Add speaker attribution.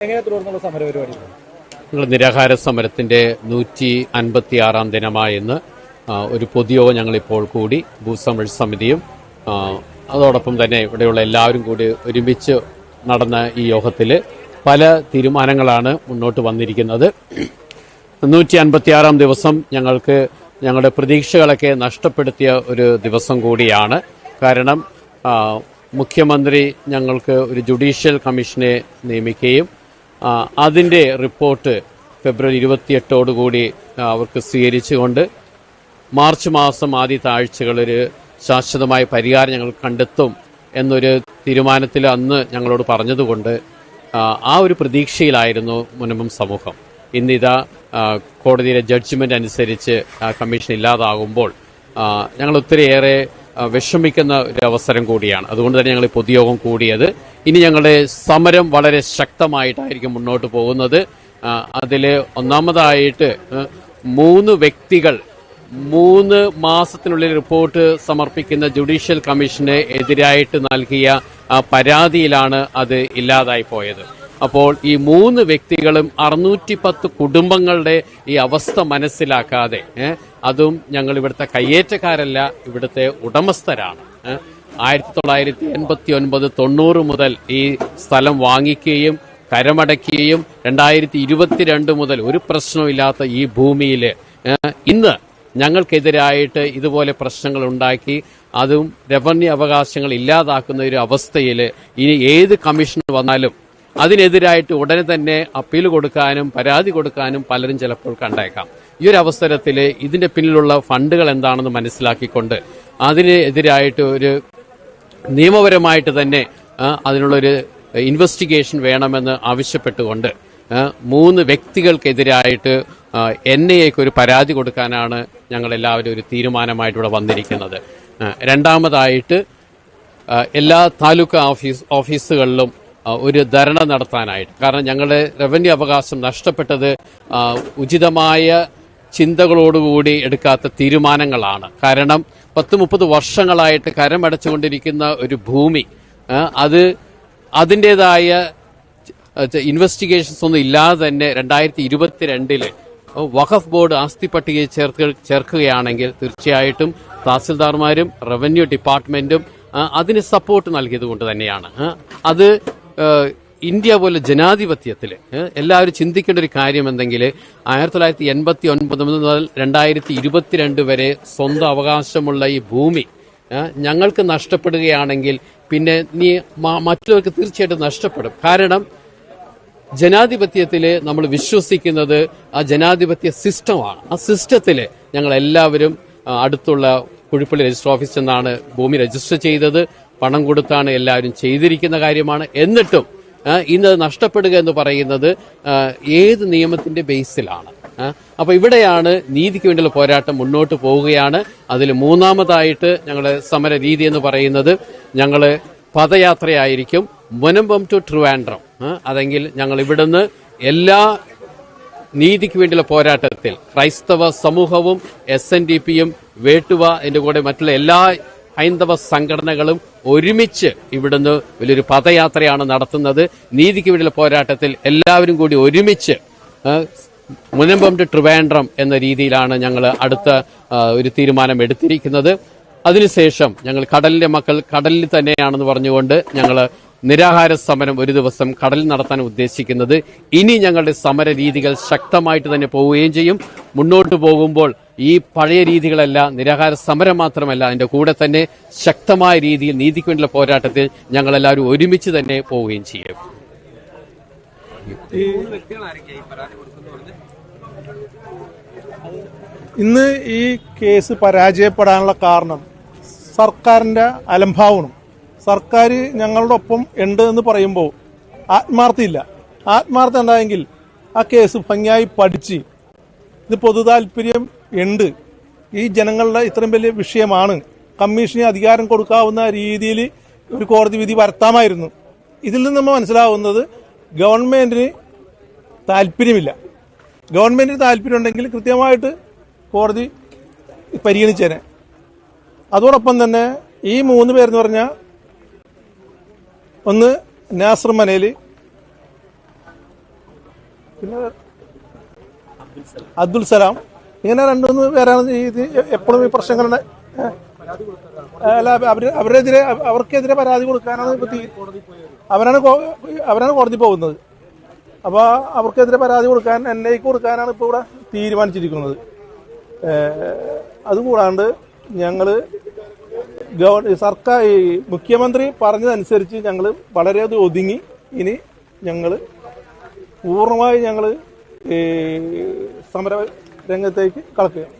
Speaker 1: എങ്ങനെ
Speaker 2: നിരാഹാര സമരത്തിന്റെ നൂറ്റി അൻപത്തി ആറാം ദിനമായ ഇന്ന് ആ, ഒരു പൊതുയോഗം ഞങ്ങളിപ്പോൾ കൂടി ഭൂസമിഴ് സമിതിയും അതോടൊപ്പം തന്നെ ഇവിടെയുള്ള എല്ലാവരും കൂടി ഒരുമിച്ച് നടന്ന ഈ യോഗത്തിൽ പല തീരുമാനങ്ങളാണ് മുന്നോട്ട് വന്നിരിക്കുന്നത്. നൂറ്റി അൻപത്തിയാറാം ദിവസം ഞങ്ങൾക്ക് ഞങ്ങളുടെ പ്രതീക്ഷകളൊക്കെ നഷ്ടപ്പെടുത്തിയ ഒരു ദിവസം കൂടിയാണ്. കാരണം മുഖ്യമന്ത്രി ഞങ്ങൾക്ക് ഒരു ജുഡീഷ്യൽ കമ്മീഷനെ നിയമിക്കുകയും ആ, അതിന്റെ റിപ്പോർട്ട് ഫെബ്രുവരി ഇരുപത്തിയെട്ടോടുകൂടി അവർക്ക് സ്വീകരിച്ചുകൊണ്ട് മാർച്ച് മാസം ആദ്യ താഴ്ചകളിൽ ശാശ്വതമായ പരിഹാരം ഞങ്ങൾ കണ്ടെത്തും എന്നൊരു തീരുമാനത്തിൽ അന്ന് ഞങ്ങളോട് പറഞ്ഞതുകൊണ്ട് ആ, ഒരു പ്രതീക്ഷയിലായിരുന്നു മുനമ്പം സമൂഹം. ഇന്നിതാ കോടതിയിലെ ജഡ്ജ്മെന്റ് അനുസരിച്ച് കമ്മീഷൻ ഇല്ലാതാകുമ്പോൾ ഞങ്ങൾ ഒത്തിരിയേറെ വിഷമിക്കുന്ന ഒരു അവസരം കൂടിയാണ്. അതുകൊണ്ട് തന്നെ ഞങ്ങൾ പൊതുയോഗം കൂടിയത് ഇനി ഞങ്ങളുടെ സമരം വളരെ ശക്തമായിട്ടായിരിക്കും മുന്നോട്ട് പോകുന്നത് അതിൽ ഒന്നാമതായിട്ട് മൂന്ന് വ്യക്തികൾ മൂന്ന് മാസത്തിനുള്ളിൽ റിപ്പോർട്ട് സമർപ്പിക്കുന്ന ജുഡീഷ്യൽ കമ്മീഷന് എതിരായിട്ട് നൽകിയ പരാതിയിലാണ് അത് ഇല്ലാതായി പോയത് അപ്പോൾ ഈ മൂന്ന് വ്യക്തികളും അറുന്നൂറ്റി പത്ത് കുടുംബങ്ങളുടെ ഈ അവസ്ഥ മനസ്സിലാക്കാതെ അതും ഞങ്ങൾ ഇവിടുത്തെ കയ്യേറ്റക്കാരല്ല ഇവിടുത്തെ ഉടമസ്ഥരാണ്. ആയിരത്തി തൊള്ളായിരത്തി എൺപത്തി ഒൻപത് തൊണ്ണൂറ് മുതൽ ഈ സ്ഥലം വാങ്ങിക്കുകയും കരമടക്കുകയും രണ്ടായിരത്തി ഇരുപത്തിരണ്ട് മുതൽ ഒരു പ്രശ്നമില്ലാത്ത ഈ ഭൂമിയിൽ ഇന്ന് ഞങ്ങൾക്കെതിരായിട്ട് ഇതുപോലെ പ്രശ്നങ്ങൾ ഉണ്ടാക്കി അതും റവന്യൂ അവകാശങ്ങൾ ഇല്ലാതാക്കുന്ന ഒരു അവസ്ഥയിൽ ഇനി ഏത് കമ്മീഷൻ വന്നാലും അതിനെതിരായിട്ട് ഉടനെ തന്നെ അപ്പീൽ കൊടുക്കാനും പരാതി കൊടുക്കാനും പലരും ചിലപ്പോൾ കണ്ടേക്കാം. ഈ ഒരു അവസരത്തിൽ ഇതിന്റെ പിന്നിലുള്ള ഫണ്ടുകൾ എന്താണെന്ന് മനസ്സിലാക്കിക്കൊണ്ട് അതിനെതിരായിട്ട് ഒരു നിയമപരമായിട്ട് തന്നെ അതിനുള്ളൊരു ഇൻവെസ്റ്റിഗേഷൻ വേണമെന്ന് ആവശ്യപ്പെട്ടുകൊണ്ട് മൂന്ന് വ്യക്തികൾക്കെതിരായിട്ട് എൻ ഐ എക്ക് ഒരു പരാതി കൊടുക്കാനാണ് ഞങ്ങൾ എല്ലാവരും ഒരു തീരുമാനമായിട്ടിവിടെ വന്നിരിക്കുന്നത്. രണ്ടാമതായിട്ട് എല്ലാ താലൂക്ക് ഓഫീസ് ഓഫീസുകളിലും ഒരു ധരണ നടത്താനായിട്ട്. കാരണം ഞങ്ങളുടെ റവന്യൂ അവകാശം നഷ്ടപ്പെട്ടത് ഉചിതമായ ചിന്തകളോടുകൂടി എടുക്കാത്ത തീരുമാനങ്ങളാണ്. കാരണം പത്ത് മുപ്പത് വർഷങ്ങളായിട്ട് കരമടച്ചുകൊണ്ടിരിക്കുന്ന ഒരു ഭൂമി അത് അതിന്റെതായ ഇൻവെസ്റ്റിഗേഷൻസ് ഒന്നും ഇല്ലാതെ തന്നെ രണ്ടായിരത്തി ഇരുപത്തിരണ്ടിൽ വഖഫ് ബോർഡ് ആസ്തി പട്ടികയിൽ ചേർക്ക് ചേർക്കുകയാണെങ്കിൽ തീർച്ചയായിട്ടും തഹസിൽദാർമാരും റവന്യൂ ഡിപ്പാർട്ട്മെന്റും അതിന് സപ്പോർട്ട് നൽകിയത് കൊണ്ട് തന്നെയാണ് അത് ഇന്ത്യ പോലെ ജനാധിപത്യത്തിൽ എല്ലാവരും ചിന്തിക്കേണ്ട ഒരു കാര്യം എന്തെങ്കിൽ ആയിരത്തി തൊള്ളായിരത്തി എൺപത്തി ഒൻപത് മുതൽ രണ്ടായിരത്തി ഇരുപത്തിരണ്ട് വരെ സ്വന്തം അവകാശമുള്ള ഈ ഭൂമി ഞങ്ങൾക്ക് നഷ്ടപ്പെടുകയാണെങ്കിൽ പിന്നെ നീ മറ്റുള്ളവർക്ക് തീർച്ചയായിട്ടും നഷ്ടപ്പെടും. കാരണം ജനാധിപത്യത്തിൽ നമ്മൾ വിശ്വസിക്കുന്നത് ആ ജനാധിപത്യ സിസ്റ്റമാണ്. ആ സിസ്റ്റത്തിൽ ഞങ്ങൾ എല്ലാവരും അടുത്തുള്ള കുഴിപ്പള്ളി രജിസ്റ്റർ ഓഫീസിൽ നിന്നാണ് ഭൂമി രജിസ്റ്റർ ചെയ്തത്. പണം കൊടുത്താണ് എല്ലാവരും ചെയ്തിരിക്കുന്ന കാര്യമാണ്. എന്നിട്ടും ഇന്ന് നഷ്ടപ്പെടുക എന്ന് പറയുന്നത് ഏത് നിയമത്തിന്റെ ബേസിലാണ്. അപ്പോൾ അപ്പൊ ഇവിടെയാണ് നീതിക്ക് വേണ്ടിയുള്ള പോരാട്ടം മുന്നോട്ട് പോവുകയാണ്. അതിൽ മൂന്നാമതായിട്ട് ഞങ്ങളുടെ സമര രീതി എന്ന് പറയുന്നത് ഞങ്ങൾ പദയാത്രയായിരിക്കും. മുനമ്പം ടു ട്രിവാൻഡ്രം. അതെങ്കിൽ ഞങ്ങൾ ഇവിടുന്ന് എല്ലാ നീതിക്ക് വേണ്ടിയുള്ള പോരാട്ടത്തിൽ ക്രൈസ്തവ സമൂഹവും എസ് എൻ ഡി പിയും വേട്ടുവ എന്റെ കൂടെ മറ്റുള്ള എല്ലാ ഹൈന്ദവ സംഘടനകളും ഒരുമിച്ച് ഇവിടുന്ന് വലിയൊരു പദയാത്രയാണ് നടത്തുന്നത്. നീതിക്ക് വേണ്ടിയുള്ള പോരാട്ടത്തിൽ എല്ലാവരും കൂടി ഒരുമിച്ച് മുനമ്പം ടു ട്രിവാൻഡ്രം എന്ന രീതിയിലാണ് ഞങ്ങൾ അടുത്ത ഒരു തീരുമാനം എടുത്തിരിക്കുന്നത്. അതിനുശേഷം ഞങ്ങൾ കടലിലെ മക്കൾ കടലിൽ തന്നെയാണെന്ന് പറഞ്ഞുകൊണ്ട് ഞങ്ങൾ നിരാഹാര സമരം ഒരു ദിവസം കടലിൽ നടത്താൻ ഉദ്ദേശിക്കുന്നത്. ഇനി ഞങ്ങളുടെ സമര രീതികൾ ശക്തമായിട്ട് തന്നെ പോവുകയും ചെയ്യും. മുന്നോട്ട് പോകുമ്പോൾ ഈ പഴയ രീതികളല്ല നിരാഹാര സമരം മാത്രമല്ല അതിന്റെ കൂടെ തന്നെ ശക്തമായ രീതിയിൽ നീതിക്ക് വേണ്ടിയുള്ള പോരാട്ടത്തിൽ ഞങ്ങൾ എല്ലാവരും ഒരുമിച്ച് തന്നെ പോവുകയും ചെയ്യും.
Speaker 3: ഇന്ന് ഈ കേസ് പരാജയപ്പെടാനുള്ള കാരണം സർക്കാരിന്റെ അലംഭാവണം സർക്കാർ ഞങ്ങളുടെ ഒപ്പം ഉണ്ട് എന്ന് പറയുമ്പോൾ ആത്മാർത്ഥയില്ല ആത്മാർത്ഥ ഉണ്ടായെങ്കിൽ ആ കേസ് ഭംഗിയായി പഠിച്ച് ഇത് പൊതു താല്പര്യം ഉണ്ട്. ഈ ജനങ്ങളുടെ ഇത്രയും വലിയ വിഷയമാണ് കമ്മീഷന് അധികാരം കൊടുക്കാവുന്ന രീതിയിൽ ഒരു കോടതി വിധി വരുത്താമായിരുന്നു. ഇതിൽ നിന്ന് നമ്മൾ മനസ്സിലാവുന്നത് ഗവൺമെന്റിന് താല്പര്യമില്ല. ഗവൺമെന്റിന് താല്പര്യം ഉണ്ടെങ്കിൽ കൃത്യമായിട്ട് കോടതി പരിഗണിച്ചേനെ. അതോടൊപ്പം തന്നെ ഈ മൂന്ന് പേരെന്ന് പറഞ്ഞാൽ ഒന്ന് നാസർ മനേലി പിന്നെ അബ്ദുൽ സലാം ഇങ്ങനെ രണ്ടുമൂന്ന് പേരാണ് എപ്പോഴും ഈ പ്രശ്നങ്ങളുടെ അല്ല അവർ അവരെതിരെ അവർക്കെതിരെ പരാതി കൊടുക്കാനാണ് ഇപ്പൊ തീ- അവരാണ് അവരാണ് കോടതി പോകുന്നത്. അപ്പൊ അവർക്കെതിരെ പരാതി കൊടുക്കാൻ എൻ ഐക്ക് കൊടുക്കാനാണ് ഇപ്പോൾ ഇവിടെ തീരുമാനിച്ചിരിക്കുന്നത്. അതുകൂടാണ്ട് ഞങ്ങൾ ഗവ സർക്കാർ ഈ മുഖ്യമന്ത്രി പറഞ്ഞതനുസരിച്ച് ഞങ്ങൾ വളരെയധികം ഒതുങ്ങി. ഇനി ഞങ്ങൾ പൂർണമായി ഞങ്ങൾ സമര രംഗത്തേക്ക് കളക്കുകയാണ്